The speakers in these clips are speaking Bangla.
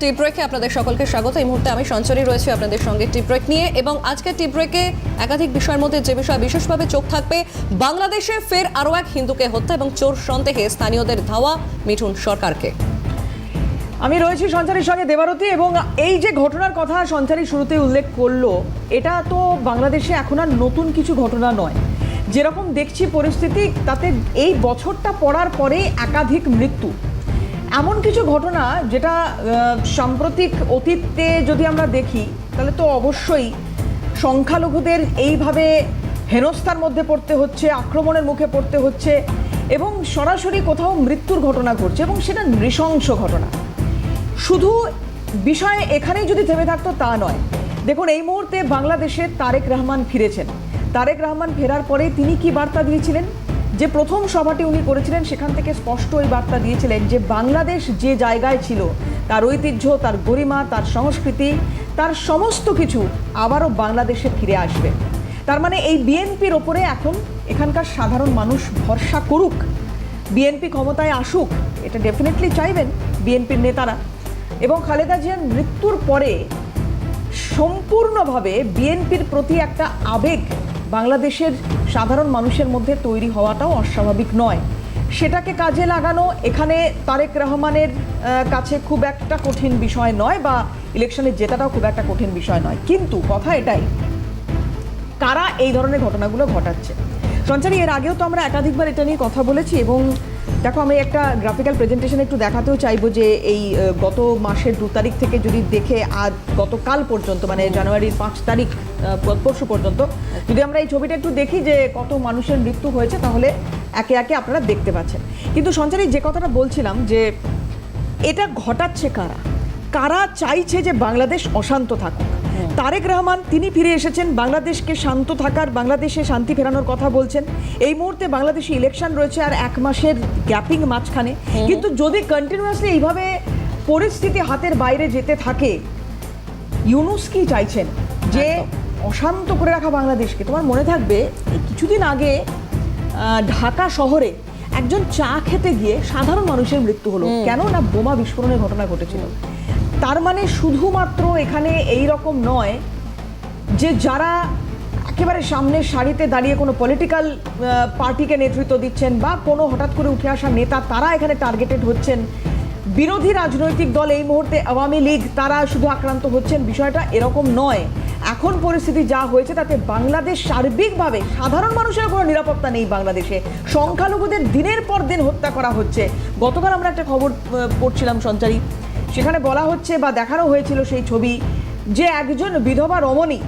নমস্কার টিপ ব্রেকে আপনাদের সকলকে স্বাগত। এই মুহূর্তে আমি সঞ্চরী রয়েছি আপনাদের সঙ্গে টিপ ব্রেক নিয়ে এবং আজকের টিপ ব্রেকে একাধিক বিষয়ের মধ্যে যে বিষয় বিশেষভাবে চোখ থাকবে, বাংলাদেশে ফের আরও এক হিন্দুকে হত্যা এবং চোর সন্দেহে স্থানীয়দের ধাওয়া মিঠুন সরকারকে। আমি রয়েছি সঞ্চারীর সঙ্গে দেবারতী এবং এই যে ঘটনার কথা সঞ্চারী শুরুতে উল্লেখ করল, এটা তো বাংলাদেশে এখন আর নতুন কিছু ঘটনা নয়। যেরকম দেখছি পরিস্থিতি, তাতে এই বছরটা পড়ার পরে একাধিক মৃত্যু। এমন কিছু ঘটনা যেটা সাম্প্রতিক অতীতে যদি আমরা দেখি, তাহলে তো অবশ্যই সংখ্যালঘুদের এইভাবে হেনস্থার মধ্যে পড়তে হচ্ছে, আক্রমণের মুখে পড়তে হচ্ছে এবং সরাসরি কোথাও মৃত্যুর ঘটনা ঘটছে এবং সেটা নৃশংস ঘটনা। শুধু বিষয় এখানেই যদি থেমে থাকতো তা নয়। দেখুন, এই মুহূর্তে বাংলাদেশে তারেক রহমান ফিরেছেন। তারেক রহমান ফেরার পরে তিনি কি বার্তা দিয়েছিলেন? যে প্রথম সভাটি উনি করেছিলেন, সেখান থেকে স্পষ্ট ওই বার্তা দিয়েছিলেন যে বাংলাদেশ যে জায়গায় ছিল, তার ঐতিহ্য, তার গরিমা, তার সংস্কৃতি, তার সমস্ত কিছু আবারও বাংলাদেশে ফিরে আসবে। তার মানে এই বিএনপির ওপরে এখন এখানকার সাধারণ মানুষ ভরসা করুক, বিএনপি ক্ষমতায় আসুক, এটা ডেফিনেটলি চাইবেন বিএনপির নেতারা। এবং খালেদা জিয়ার মৃত্যুর পরে সম্পূর্ণভাবে বিএনপির প্রতি একটা আবেগ বাংলাদেশের সাধারণ মানুষের মধ্যে তৈরি হওয়াটাও অস্বাভাবিক নয়। সেটাকে কাজে লাগানো এখানে তারেক রহমানের কাছে খুব একটা কঠিন বিষয় নয় বা ইলেকশনে জেতাটাও খুব একটা কঠিন বিষয় নয়। কিন্তু কথা এটাই, কারা এই ধরনের ঘটনাগুলো ঘটাচ্ছে? সঞ্চারী, এর আগেও তো আমরা একাধিকবার এটা নিয়ে কথা বলেছি এবং দেখো আমি একটা গ্রাফিক্যাল প্রেজেন্টেশন একটু দেখাতেও চাইব যে এই গত মাসের দু তারিখ থেকে যদি দেখে আজ গতকাল পর্যন্ত মানে জানুয়ারির পাঁচ তারিখ পরশু পর্যন্ত যদি আমরা এই ছবিটা একটু দেখি যে কত মানুষের মৃত্যু হয়েছে তাহলে একে একে আপনারা দেখতে পাচ্ছেন। কিন্তু সঞ্চারী যে কথাটা বলছিলাম যে এটা ঘটাচ্ছে কারা? কারা চাইছে যে বাংলাদেশ অশান্ত থাকুক? তারেক রহমান তিনি ফিরে এসেছেন বাংলাদেশকে শান্ত থাকার বাংলাদেশে শান্তি ফেরানোর কথা বলছেন। এই মুহূর্তে বাংলাদেশে ইলেকশন রয়েছে আর এক মাসের গ্যাপিং মাঝখানে। কিন্তু যদি কন্টিনিউয়াসলি এইভাবে পরিস্থিতি হাতের বাইরে যেতে থাকে ইউনুস কি চাইছেন? যে অশান্ত করে রাখা বাংলাদেশকে? তোমার মনে থাকবে কিছুদিন আগে ঢাকা শহরে একজন চা খেতে গিয়ে সাধারণ মানুষের মৃত্যু হলো। কেন না বোমা বিস্ফোরণের ঘটনা ঘটেছিল? তার মানে শুধুমাত্র এখানে এই রকম নয় যে যারা একেবারে সামনের সারিতে দাঁড়িয়ে কোনো পলিটিক্যাল পার্টিকে নেতৃত্ব দিচ্ছেন বা কোনো হঠাৎ করে উঠে আসা নেতা, তারা এখানে টার্গেটেড হচ্ছেন। বিরোধী রাজনৈতিক দল এই মুহূর্তে আওয়ামী লীগ, তারা শুধু আক্রান্ত হচ্ছেন, বিষয়টা এরকম নয়। এখন পরিস্থিতি যা হয়েছে, তাতে বাংলাদেশ সার্বিকভাবে সাধারণ মানুষের কোনো নিরাপত্তা নেই বাংলাদেশে। সংখ্যালঘুদের দিনের পর দিন হত্যা করা হচ্ছে। গতকাল আমরা একটা খবর পড়ছিলাম সঞ্চারী। সেখানে বলা হচ্ছে বা দেখানো হয়েছিল সেই ছবি। যে একজন বিধবা রমণী,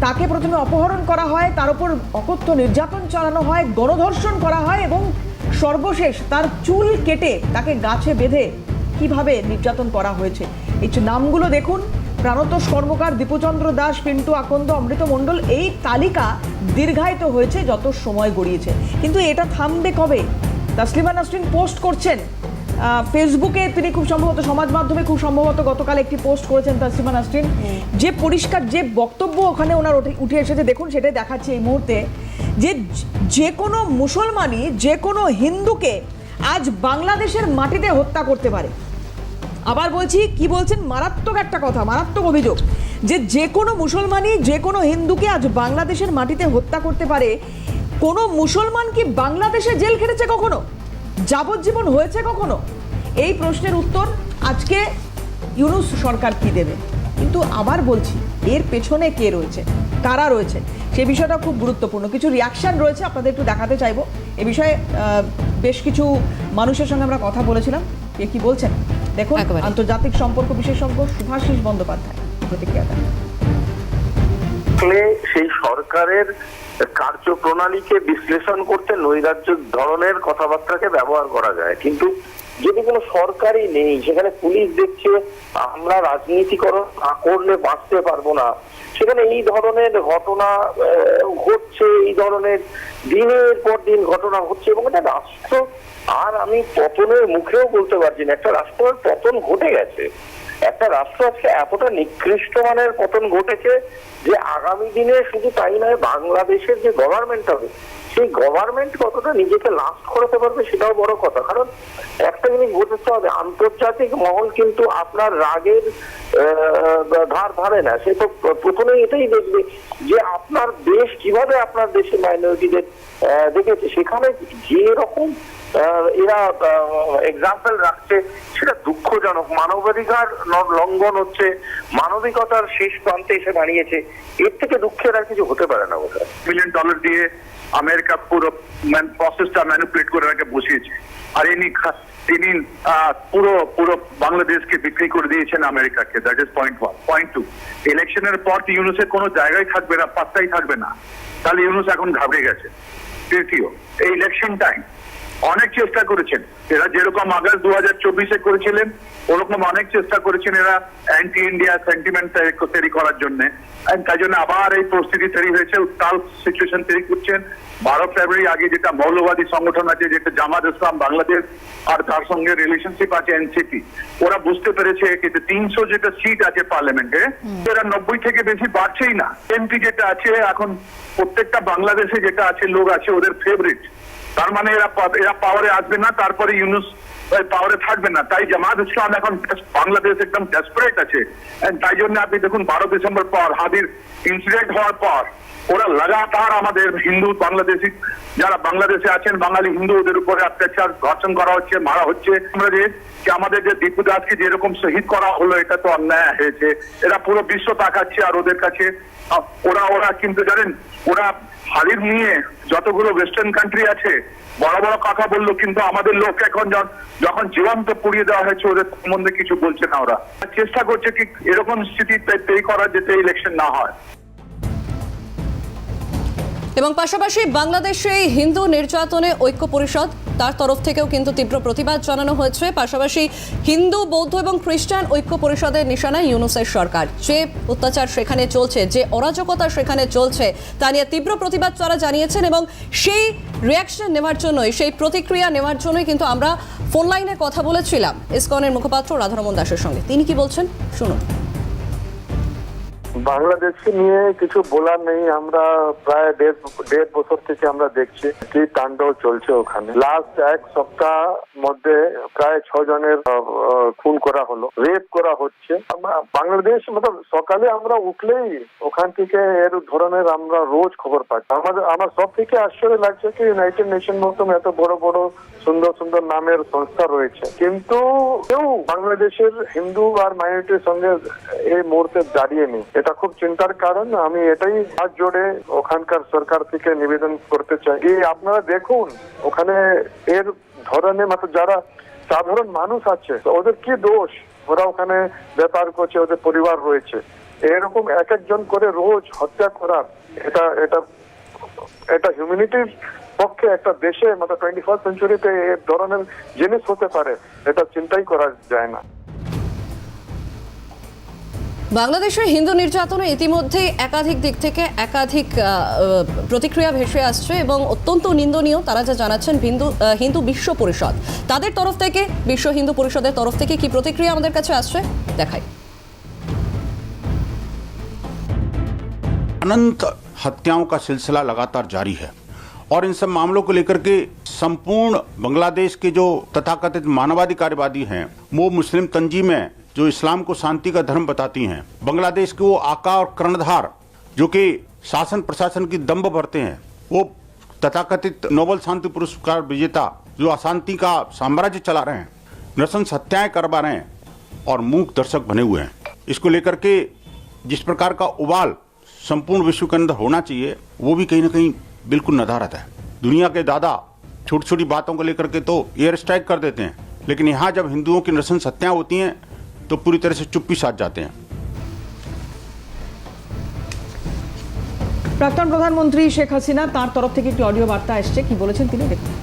তাকে প্রথমে অপহরণ করা হয়, তার উপর অকথ্য নির্যাতন চালানো হয়, গণধর্ষণ করা হয় এবং সর্বশেষ তার চুল কেটে তাকে গাছে বেঁধে কীভাবে নির্যাতন করা হয়েছে। এই নামগুলো দেখুন। প্রাণতোষ কর্মকার দীপুচন্দ্র দাস, পিন্টু আকন্দ, অমৃত মণ্ডল, এই তালিকা দীর্ঘায়িত হয়েছে, যত সময় গড়িয়েছে। কিন্তু এটা থামবে কবে? তাসলিমা নাসরিন পোস্ট করছেন। ফেসবুকে তিনি খুব সম্ভবত সমাজ মাধ্যমে খুব সম্ভবত গতকাল একটি পোস্ট করেছেন তাসলিমা নাসরিন। যে পরিষ্কার যে বক্তব্য ওখানে ওনার উঠে- উঠে এসেছে দেখুন সেটাই দেখাচ্ছে এই মুহূর্তে যে যে কোনো মুসলমানই যে কোনো হিন্দুকে আজ বাংলাদেশের মাটিতে হত্যা করতে পারে। আবার বলছি কি বলছেন? মারাত্মক একটা কথা মারাত্মক অভিযোগ। যে যে কোনো মুসলমানই যে কোনো হিন্দুকে আজ বাংলাদেশের মাটিতে হত্যা করতে পারে। কোনো মুসলমান কি বাংলাদেশে জেল খেটেছে কখনো? যাবজ্জীবন হয়েছে কখনো? এই প্রশ্নের উত্তর আজকে ইউনুস সরকার কি দেবে? কিন্তু আবার বলছি এর পেছনে কে রয়েছে? কারা রয়েছে? সে বিষয়টা খুব গুরুত্বপূর্ণ। কিছু রিয়াকশন রয়েছে আপনাদের একটু দেখাতে চাইব। এ বিষয়ে বেশ কিছু মানুষের সঙ্গে আমরা কথা বলেছিলাম। কে কি বলছেন? দেখুন। আন্তর্জাতিক সম্পর্ক বিশেষজ্ঞ সুভাষিস বন্দ্যোপাধ্যায়। প্রতিক্রিয়া দেন সেই সরকারের কার্যপ্রণালীকে বিশ্লেষণ করতে নৈরাজ্য ধরনের কথাবার্তাকে ব্যবহার করা যায়। কিন্তু যদি কোনো সরকারই নেই সেখানে পুলিশ দেখছে আমরা রাজনীতিকরণ না করলে বাঁচতে পারব না, সেখানে এই ধরনের ঘটনা ঘটছে, এই ধরনের দিনের পর দিন ঘটনা হচ্ছে এবং এটা রাষ্ট্র, আর আমি পতনের মুখেও বলতে পারছি না, একটা রাষ্ট্রের পতন ঘটে গেছে। একটা রাষ্ট্র আজকে এতটা নিকৃষ্ট মানের পতন ঘটেছে যে আগামী দিনে শুধু তাই নয়, বাংলাদেশের যে গভর্নমেন্ট হবে, সেই গভর্নমেন্ট কতটা নিজেকে লাস্ট করাতে পারবে সেটাও বড় কথা। কারণ একটা জিনিস বোঝাতে হবে, আন্তর্জাতিক মহল কিন্তু আপনার রাগের ধার ধারে না। সে তো প্রথমেই এটাই দেখবে যে আপনার দেশ কীভাবে আপনার দেশে মাইনরিটিদের দেখেছে। সেখানে যে রকম এরা এক্সাম্পল রাখছে, সেটা দুঃখজনক। মানবাধিকার লঙ্ঘন হচ্ছে, মানবিকতার শেষ প্রান্তে এসে দাঁড়িয়েছে। এর থেকে দুঃখের আর কিছু হতে পারে না বোধহয় মিলিয়ন ডলার দিয়ে আমেরিকা পুরো প্রসেসটা ম্যানিপুলেট করে রাখে বসিয়েছে। আর ইনি তিনি পুরো পুরো বাংলাদেশকে বিক্রি করে দিয়েছেন আমেরিকাকে। That is point one point two ইলেকশনের পর ইউনুসের কোনো জায়গায় থাকবে না, পাত্তাই থাকবে না। তাহলে ইউনুস এখন ঘাবড়ে গেছে। তৃতীয়, এই ইলেকশন টাইম অনেক চেষ্টা করেছেন। এরা যেরকম আগস্ট দু হাজার চব্বিশে করেছিলেন ওরকম অনেক চেষ্টা করেছেন এরা অ্যান্টি ইন্ডিয়া সেন্টিমেন্ট তৈরি করার জন্য। তাই জন্য আবার এই পরিস্থিতি তৈরি হয়েছে উত্তাল সিচুয়েশন তৈরি করছেন। বারো ফেব্রুয়ারি আগে যেটা মৌলবাদী সংগঠন আছে যেটা জামাত ইসলাম বাংলাদেশ আর তার সঙ্গে রিলেশনশিপ আছে এনসিপি ওরা বুঝতে পেরেছে কিন্তু তিনশো যেটা সিট আছে পার্লামেন্টে এরা নব্বই থেকে বেশি বাড়ছেই না। এমপি যেটা আছে এখন প্রত্যেকটা বাংলাদেশে যেটা আছে লোক আছে ওদের ফেভারিট তার মানে এরা এরা পাওয়ারে আসবে না, তারপরে ইউনুস পাওয়ারে থাকবে না। তাই জামাত ইসলাম এখন বাংলাদেশ একদম ডেসপারেট আছে। তাই জন্য আপনি দেখুন, বারো ডিসেম্বর পর হাদির ইনসিডেন্ট হওয়ার পর ওরা লাগাতার আমাদের হিন্দু বাংলাদেশি যারা বাংলাদেশে আছেন, বাঙালি হিন্দু, ওদের উপরে অত্যাচার ধর্ষণ করা হচ্ছে, মারা হচ্ছে। আমরা যে আমাদের যে দীপু দাসকে যেরকম শহীদ করা হলো, এটা তো অন্যায় হয়েছে। এরা পুরো বিশ্ব তাকাচ্ছে আর ওদের কাছে। ওরা ওরা কিন্তু জানেন, ওরা হারির নিয়ে যতগুলো ওয়েস্টার্ন কান্ট্রি আছে, বড় বড় কথা বলল, কিন্তু আমাদের লোক এখন যখন জীবন্ত পুড়িয়ে দেওয়া হয়েছে, ওদের সম্বন্ধে কিছু বলছে না ওরা। চেষ্টা করছে কি এরকম স্থিতি তৈরি করা যাতে ইলেকশন না হয়। এবং পাশাপাশি বাংলাদেশে হিন্দু নির্যাতনে ঐক্য পরিষদ তার তরফ থেকেও কিন্তু তীব্র প্রতিবাদ জানানো হয়েছে। পাশাপাশি হিন্দু, বৌদ্ধ এবং খ্রিস্টান ঐক্য পরিষদের নিশানায় ইউনুসের সরকার। যে অত্যাচার সেখানে চলছে, যে অরাজকতা সেখানে চলছে, তা নিয়ে তীব্র প্রতিবাদ তারা জানিয়েছেন এবং সেই রিয়াকশন নেওয়ার জন্যই, সেই প্রতিক্রিয়া নেওয়ার জন্যই কিন্তু আমরা ফোন লাইনে কথা বলেছিলাম। ইসকনের মুখপাত্র রাধারমন দাসের সঙ্গে। তিনি কি বলছেন? শুনুন। বাংলাদেশকে নিয়ে কিছু বলার নেই। আমরা প্রায় দেড় দেড় বছর থেকে আমরা দেখছি কি তাণ্ডব চলছে ওখানে। লাস্ট এক সপ্তাহ মধ্যে প্রায় ছ জনের খুন করা হলো রেপ করা হচ্ছে। বাংলাদেশ, মতলব সকালে আমরা উঠলেই ওখান থেকে এর ধরনের আমরা রোজ খবর পাচ্ছি আমাদের, আমার সব থেকে আশ্চর্য লাগছে কি ইউনাইটেড নেশন মতন এত বড় বড়, সুন্দর সুন্দর নামের সংস্থা রয়েছে। কিন্তু কেউ বাংলাদেশের হিন্দু আর মাইনরিটির সঙ্গে এই মুহূর্তে দাঁড়িয়ে নেই। এটা খুব চিন্তার কারণ। আমি এটাই হাত জোড়ে ওখানকার সরকার থেকে নিবেদন করতে চাই। যে আপনারা দেখুন, ওখানে এর ধরনের মতো যারা সাধারণ মানুষ আছে ওদের কি দোষ? ওরা ওখানে ব্যাপার করছে, ওদের পরিবার রয়েছে। এরকম এক একজন করে রোজ হত্যা করার, এটা এটা এটা হিউম্যানিটির পক্ষে একটা দেশে মানে টোয়েন্টি ফার্স্ট সেঞ্চুরিতে এ ধরনের জিনিস হতে পারে, এটা চিন্তাই করা যায় না। বাংলাদেশের হিন্দু নির্যাতনে ইতিমধ্যেই একাধিক দিক থেকে একাধিক আহ, আহ, প্রতিক্রিয়া ভেসে আসছে এবং অত্যন্ত নিন্দনীয় তারা যা জানাচ্ছেন হিন্দু আহ, হিন্দু বিশ্ব পরিষদ তাদের তরফ থেকে বিশ্ব হিন্দু পরিষদের তরফ থেকে কি প্রতিক্রিয়া আমাদের কাছে আসছে দেখাই अनंत हत्याओं का सिलसिला लगातार जारी है और इन सब मामलों को लेकर के संपूर्ण बांग्लादेश के जो तथाकथित मानवाधिकारवादी हैं वो मुस्लिम तंजीमें जो इस्लाम को शांति का धर्म बताती हैं, बांग्लादेश के वो आका और कर्णधार, जो कि शासन प्रशासन की दम्ब भरते हैं, वो तथाकथित नोबल शांति पुरस्कार विजेता, जो अशांति का साम्राज्य चला रहे हैं नृशंस हत्याएँ करवा रहे हैं और मूक दर्शक बने हुए हैं। इसको लेकर के जिस प्रकार का उबाल संपूर्ण विश्व के अंदर होना चाहिए, वो भी कहीं ना कहीं बिल्कुल नदारत है। दुनिया के दादा छोटी छोटी बातों को लेकर के तो एयर स्ट्राइक कर देते हैं, लेकिन यहाँ जब हिंदुओं की नृशंस हत्याएँ होती हैं तो पूरी तरह से चुप्पी साध जाते हैं প্রাক্তন প্রধানমন্ত্রী শেখ হাসিনা তার তরফ থেকে একটি অডিও বার্তা এসছে কি বলেছেন তিনি দেখুন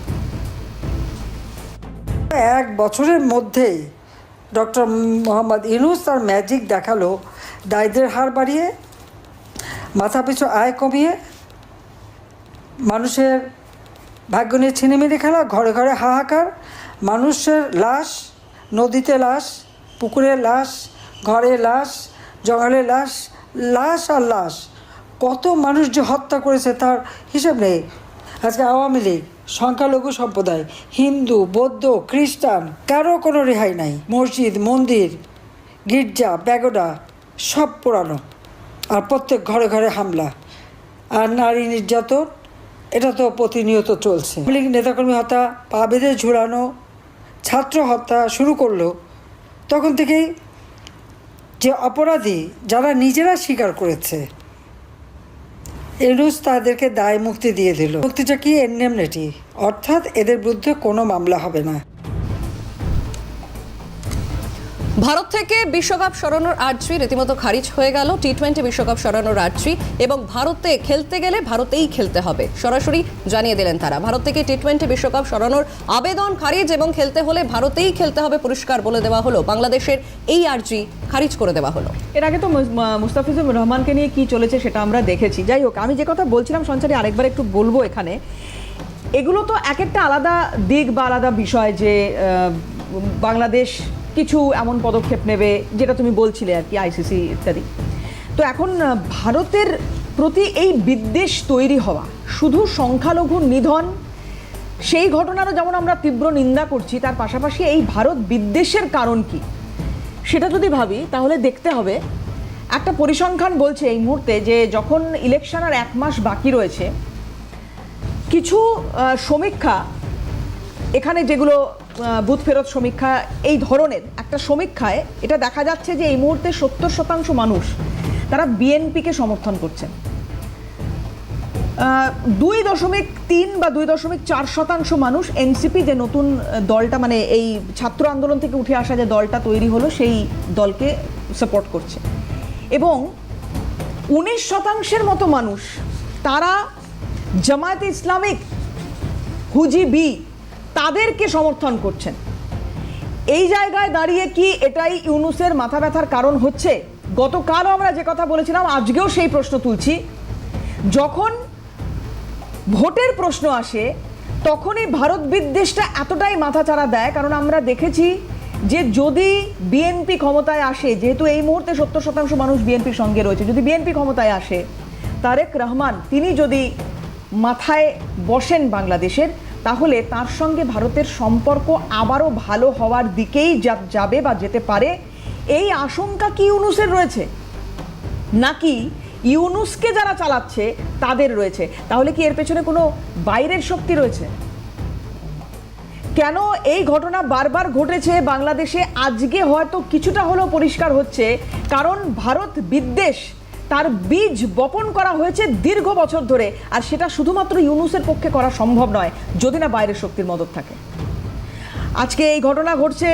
এক বছরের মধ্যেই ডক্টর মোহাম্মদ ইউনুস তার ম্যাজিক দেখালো দারিদ্রের হার বাড়িয়ে মাথাপিছু আয় কমিয়ে মানুষের ভাগ্য নিয়ে ছিনিমিনি খেলা ঘরে ঘরে হাহাকার মানুষের লাশ নদীতে লাশ পুকুরে লাশ ঘরে লাশ, জঙ্গলে লাশ লাশ আর লাশ। কত মানুষ যে হত্যা করেছে তার হিসাব নেই। আজকে আওয়ামী লীগ, সংখ্যালঘু সম্প্রদায়, হিন্দু, বৌদ্ধ, খ্রিস্টান, কারও কোনো রেহাই নাই। মসজিদ, মন্দির, গির্জা ব্যাগোডা সব পোড়ানো আর প্রত্যেক ঘরে ঘরে হামলা। আর নারী নির্যাতন, এটা তো প্রতিনিয়ত চলছে। লীগ নেতাকর্মী হত্যা, পা ঝুলানো, ছাত্র হত্যা শুরু করল। তখন থেকেই যে অপরাধী যারা নিজেরা স্বীকার করেছে এরুজ তাদেরকে দায় মুক্তি দিয়ে দিল। মুক্তিটা কি এনএমনেটি অর্থাৎ এদের বিরুদ্ধে কোনো মামলা হবে না। ভারত থেকে বিশ্বকাপ সরানোর আর্জি রীতিমতো খারিজ হয়ে গেল। টি টোয়েন্টি বিশ্বকাপ সরানোর আর্জি এবং ভারতে খেলতে গেলে ভারতেই খেলতে হবে। সরাসরি জানিয়ে দিলেন তারা, ভারত থেকে টি টোয়েন্টি বিশ্বকাপ সরানোর আবেদন খারিজ এবং খেলতে হলে ভারতেই খেলতে হবে পুরস্কার বলে দেওয়া হলো। বাংলাদেশের এই আর্জি খারিজ করে দেওয়া হলো। এর আগে তো মুস- মুস্তাফিজুর রহমানকে নিয়ে কি চলেছে সেটা আমরা দেখেছি। যাই হোক, আমি যে কথা বলছিলাম সঞ্চারী, আরেকবার একটু বলব এখানে। এগুলো তো এক একটা আলাদা দিক বা আলাদা বিষয় যে বাংলাদেশ কিছু এমন পদক্ষেপ নেবে যেটা তুমি বলছিলে আর কি আইসিসি ইত্যাদি। তো এখন ভারতের প্রতি এই বিদ্বেষ তৈরি হওয়া, শুধু সংখ্যালঘু নিধন, সেই ঘটনারও যেমন আমরা তীব্র নিন্দা করছি, তার পাশাপাশি এই ভারত বিদ্বেষের কারণ কি? সেটা যদি ভাবি, তাহলে দেখতে হবে। একটা পরিসংখ্যান বলছে এই মুহূর্তে যে যখন ইলেকশন আর এক মাস বাকি রয়েছে, কিছু সমীক্ষা, এখানে যেগুলো বুথ ফেরত সমীক্ষা, এই ধরনের একটা সমীক্ষায় এটা দেখা যাচ্ছে যে এই মুহূর্তে সত্তর শতাংশ মানুষ তারা বিএনপিকে সমর্থন করছেন। দুই দশমিক তিন বা দুই দশমিক চার শতাংশ মানুষ এনসিপি যে নতুন দলটা মানে এই ছাত্র আন্দোলন থেকে উঠে আসা যে দলটা তৈরি হলো, সেই দলকে সাপোর্ট করছে। এবং উনিশ শতাংশের মতো মানুষ, তারা জামায়াতে ইসলামিক হুজিবি তাদেরকে সমর্থন করছেন। এই জায়গায় দাঁড়িয়ে কি এটাই ইউনুসের মাথা ব্যথার কারণ হচ্ছে? গতকালও আমরা যে কথা বলেছিলাম, আজকেও সেই প্রশ্ন তুলছি। যখন ভোটের প্রশ্ন আসে, তখনই ভারত বিদ্বেষটা এতটাই মাথাচাড়া দেয়, কারণ আমরা দেখেছি যে যদি বিএনপি ক্ষমতায় আসে, যেহেতু এই মুহূর্তে সত্তর শতাংশ মানুষ বিএনপির সঙ্গে রয়েছে, যদি বিএনপি ক্ষমতায় আসে, তারেক রহমান, তিনি যদি মাথায় বসেন বাংলাদেশের তাহলে তার সঙ্গে ভারতের সম্পর্ক আবারও ভালো হওয়ার দিকেই যাবে বা যেতে পারে। এই আশঙ্কা কি ইউনুসের রয়েছে? নাকি ইউনুসকে যারা চালাচ্ছে, তাদের রয়েছে? তাহলে কি এর পেছনে কোনো বাইরের শক্তি রয়েছে? কেন এই ঘটনা বারবার ঘটেছে বাংলাদেশে? আজকে হয়তো কিছুটা হলেও পরিষ্কার হচ্ছে, কারণ ভারত বিদ্বেষ তার বীজ বপন করা হয়েছে দীর্ঘ বছর ধরে, আর সেটা শুধুমাত্র ইউনুসের পক্ষে করা সম্ভব নয়, যদি না বাইরের শক্তির মদত থাকে। আজকে এই ঘটনা ঘটছে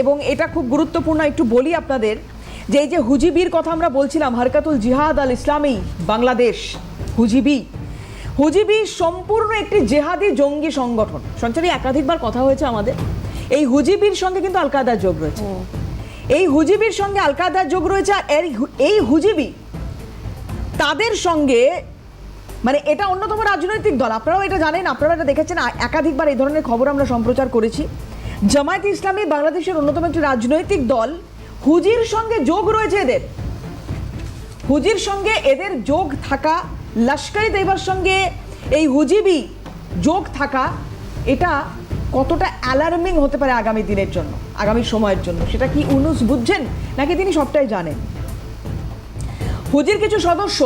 এবং এটা খুব গুরুত্বপূর্ণ একটু বলি আপনাদের, যে এই যে হুজিবির কথা আমরা বলছিলাম, হারকাতুল জিহাদ আল ইসলামী, বাংলাদেশ, হুজিবি। হুজিবি সম্পূর্ণ একটি জেহাদি জঙ্গি সংগঠন। সঞ্চারী, একাধিকবার কথা হয়েছে আমাদের। এই হুজিবির সঙ্গে কিন্তু আল কায়দার যোগ রয়েছে। এই হুজিবির সঙ্গে আল কায়দার যোগ রয়েছে আর এর এই হুজিবি তাদের সঙ্গে মানে এটা অন্যতম রাজনৈতিক দল। আপনারাও এটা জানেন আপনারা এটা দেখেছেন। একাধিকবার এই ধরনের খবর আমরা সম্প্রচার করেছি। জামায়াত ইসলামী বাংলাদেশের অন্যতম একটি রাজনৈতিক দল, হুজির সঙ্গে যোগ রয়েছে এদের। হুজির সঙ্গে এদের যোগ থাকা লস্করি দেবার সঙ্গে এই হুজিবি যোগ থাকা, এটা কতটা অ্যালার্মিং হতে পারে আগামী দিনের জন্য, আগামী সময়ের জন্য? সেটা কি উনুস বুঝছেন? নাকি তিনি সবটাই জানেন? হুজির কিছু সদস্য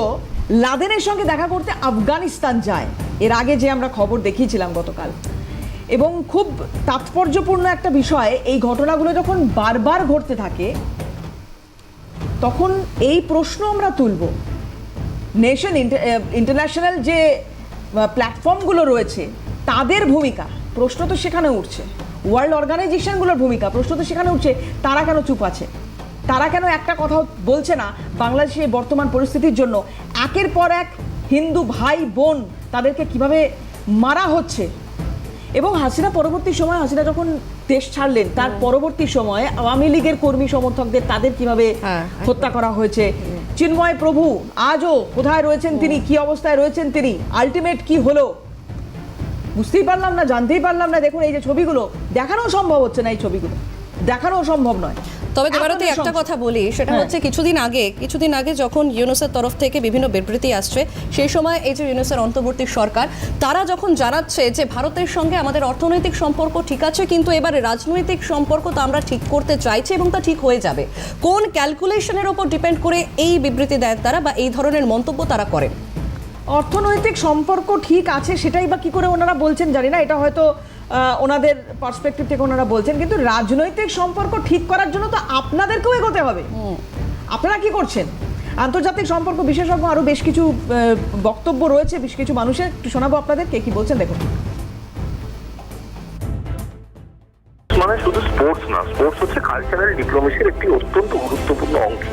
লাদেনের সঙ্গে দেখা করতে আফগানিস্তান যায়। এর আগে যে আমরা খবর দেখিয়েছিলাম গতকাল। এবং খুব তাৎপর্যপূর্ণ একটা বিষয়, এই ঘটনাগুলো যখন বারবার ঘটতে থাকে, তখন এই প্রশ্ন আমরা তুলব। নেশন ইন্টারন্যাশনাল যে প্ল্যাটফর্মগুলো রয়েছে, তাদের ভূমিকা প্রশ্ন তো সেখানে উঠছে। ওয়ার্ল্ড অর্গানাইজেশনগুলোর ভূমিকা প্রশ্ন তো সেখানে উঠছে তারা কেন চুপ আছে? তারা কেন একটা কথা বলছে না বাংলাদেশের বর্তমান পরিস্থিতির জন্য? একের পর এক হিন্দু ভাই বোন তাদেরকে কীভাবে মারা হচ্ছে? এবং হাসিনা পরবর্তী সময় হাসিনা যখন দেশ ছাড়লেন তার পরবর্তী সময়ে আওয়ামী লীগের কর্মী সমর্থকদের তাদের কীভাবে হ্যাঁ, হত্যা করা হয়েছে? চিন্ময় প্রভু আজও কোথায় রয়েছেন তিনি? কি অবস্থায় রয়েছেন তিনি? আলটিমেট কি হলো? বুঝতেই পারলাম না জানতেই পারলাম না। দেখুন এই যে ছবিগুলো দেখানো সম্ভব হচ্ছে না এই ছবিগুলো। দেখানো সম্ভব নয়। তবে দেবারতী একটা কথা বলি সেটা হ্যাঁ। হচ্ছে কিছুদিন আগে কিছুদিন আগে যখন ইউনুসের তরফ থেকে বিভিন্ন বিবৃতি আসছে সেই সময় এই যে ইউনুসের অন্তর্বর্তী সরকার তারা যখন জানাচ্ছে যে ভারতের সঙ্গে আমাদের অর্থনৈতিক সম্পর্ক ঠিক আছে কিন্তু এবারে রাজনৈতিক সম্পর্ক তো আমরা ঠিক করতে চাইছি এবং তা ঠিক হয়ে যাবে। কোন ক্যালকুলেশনের ওপর ডিপেন্ড করে এই বিবৃতি দেন তারা বা এই ধরনের মন্তব্য তারা করেন? অর্থনৈতিক সম্পর্ক ঠিক আছে সেটাই বা কি করে ওনারা বলছেন জানি না এটা হয়তো ওনাদের পার্সপেক্টিভ থেকে ওনারা বলছেন কিন্তু রাজনৈতিক সম্পর্ক ঠিক করার জন্য তো আপনাদেরকেও এগোতে হবে। আপনারা কি করছেন? আন্তর্জাতিক সম্পর্ক বিশেষজ্ঞ আরও বেশ কিছু বক্তব্য রয়েছে বেশ কিছু মানুষের একটু শোনাবো আপনাদের কে কি বলছেন দেখুন। মানে শুধু স্পোর্টস না স্পোর্টস হচ্ছে কালচারাল ডিপ্লোমেসির একটি অত্যন্ত গুরুত্বপূর্ণ অংশ।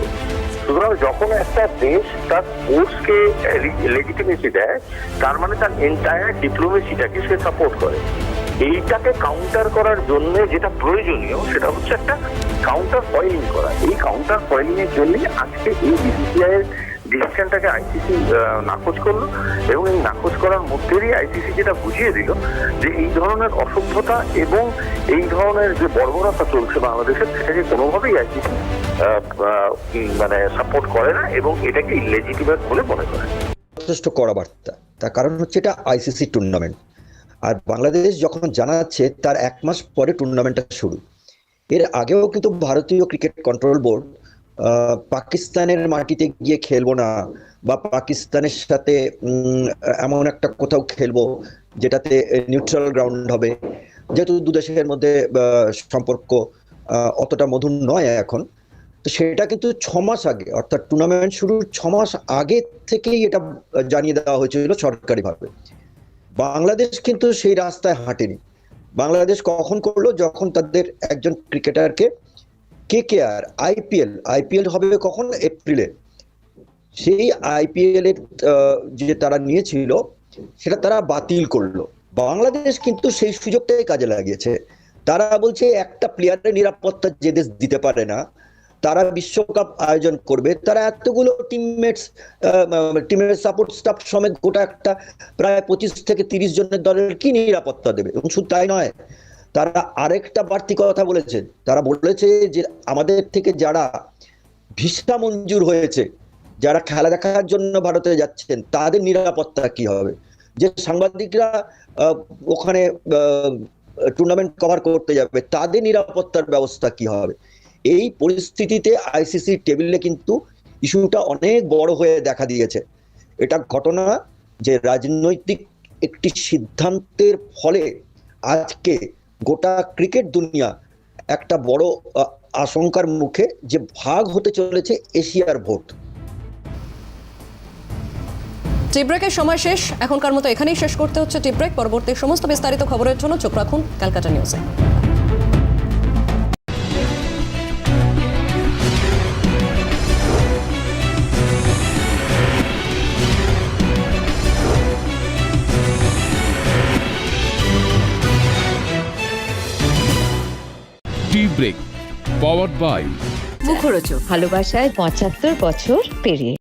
সুতরাং যখন একটা দেশ তার কোর্সকে লেজিটিমেসি দেয়, তার মানে তার এন্টায়ার ডিপ্লোমেসিটাকে সে সাপোর্ট করে। এইটাকে কাউন্টার করার জন্য যেটা প্রয়োজনীয়, সেটা হচ্ছে একটা কাউন্টার ফয়েলিং করা। এই কাউন্টার ফয়েলিং এর জন্যই আজকে এই বিসিসিআই এর ডিসিশনটাকে আইসিসি নাকচ করল এবং এই নাকচ করার মধ্যেই আইসিসি যেটা বুঝিয়ে দিল যে এই ধরনের অসভ্যতা এবং এই ধরনের যে বর্বরতা চলছে বাংলাদেশের সেটাকে কোনোভাবেই আইসিসি মানে সাপোর্ট করে না এবং এটাকে ইলেজিটিমেট বলে মনে করে? যথেষ্ট কড়া বার্তা। তার কারণ হচ্ছে এটা আইসিসি টুর্নামেন্ট আর বাংলাদেশ যখন জানাচ্ছে, তার এক মাস পরে টুর্নামেন্টটা শুরু। এর আগেও কিন্তু ভারতীয় ক্রিকেট কন্ট্রোল বোর্ড পাকিস্তানের মাটিতে গিয়ে খেলব না বা পাকিস্তানের সাথে এমন একটা কোথাও খেলব যেটাতে নিউট্রাল গ্রাউন্ড হবে। যেহেতু দু দেশের মধ্যে সম্পর্ক অতটা মধুর নয় এখন, তো সেটা কিন্তু ছ মাস আগে, অর্থাৎ টুর্নামেন্ট শুরুর ছ মাস আগে থেকেই এটা জানিয়ে দেওয়া হয়েছিল সরকারিভাবে। বাংলাদেশ কিন্তু সেই রাস্তায় হাঁটেনি। বাংলাদেশ কখন করল? যখন তাদের একজন ক্রিকেটারকে কে কে আর? আইপিএল আইপিএল হবে কখন? এপ্রিলে সেই আইপিএল এর যে তারা নিয়েছিল, সেটা তারা বাতিল করল। বাংলাদেশ কিন্তু সেই সুযোগটাই কাজে লাগিয়েছে। তারা বলছে, একটা প্লেয়ারের নিরাপত্তা যে দেশ দিতে পারে না, তারা বিশ্বকাপ আয়োজন করবে। তারা এতগুলো টিমমেটস টিমের সাপোর্ট স্টাফ সমেত গোটা একটা, প্রায় পঁচিশ থেকে তিরিশ জনের দলের কি নিরাপত্তা দেবে? এবং শুধু তাই নয় তারা আরেকটা বাড়তি কথা বলেছে। তারা বলেছে যে আমাদের থেকে যারা ভিসা মঞ্জুর হয়েছে, যারা খেলা দেখার জন্য ভারতে যাচ্ছেন, তাদের নিরাপত্তা কি হবে? যে সাংবাদিকরা ওখানে টুর্নামেন্ট কভার করতে যাবে, তাদের নিরাপত্তার ব্যবস্থা কি হবে? এই পরিস্থিতিতে আইসিসি টেবিলে কিন্তু ইস্যুটা অনেক বড় হয়ে দেখা দিয়েছে। এটা ঘটনা যে রাজনৈতিক একটি সিদ্ধান্তের ফলে আজকে গোটা ক্রিকেট দুনিয়া একটা বড় আশঙ্কার মুখে যে ভাগ হতে চলেছে এশিয়ার ভোট। টি ব্রেকের সময় শেষ। এখনকার মতো এখানেই শেষ করতে হচ্ছে টি ব্রেক। পরবর্তী সমস্ত বিস্তারিত খবরের জন্য চোখ রাখুন ক্যালকাটা নিউজে। ব্রেক পাওয়ার বাই মুখরোচক ভালোবাসায় পঁচাত্তর বছর পেরিয়ে।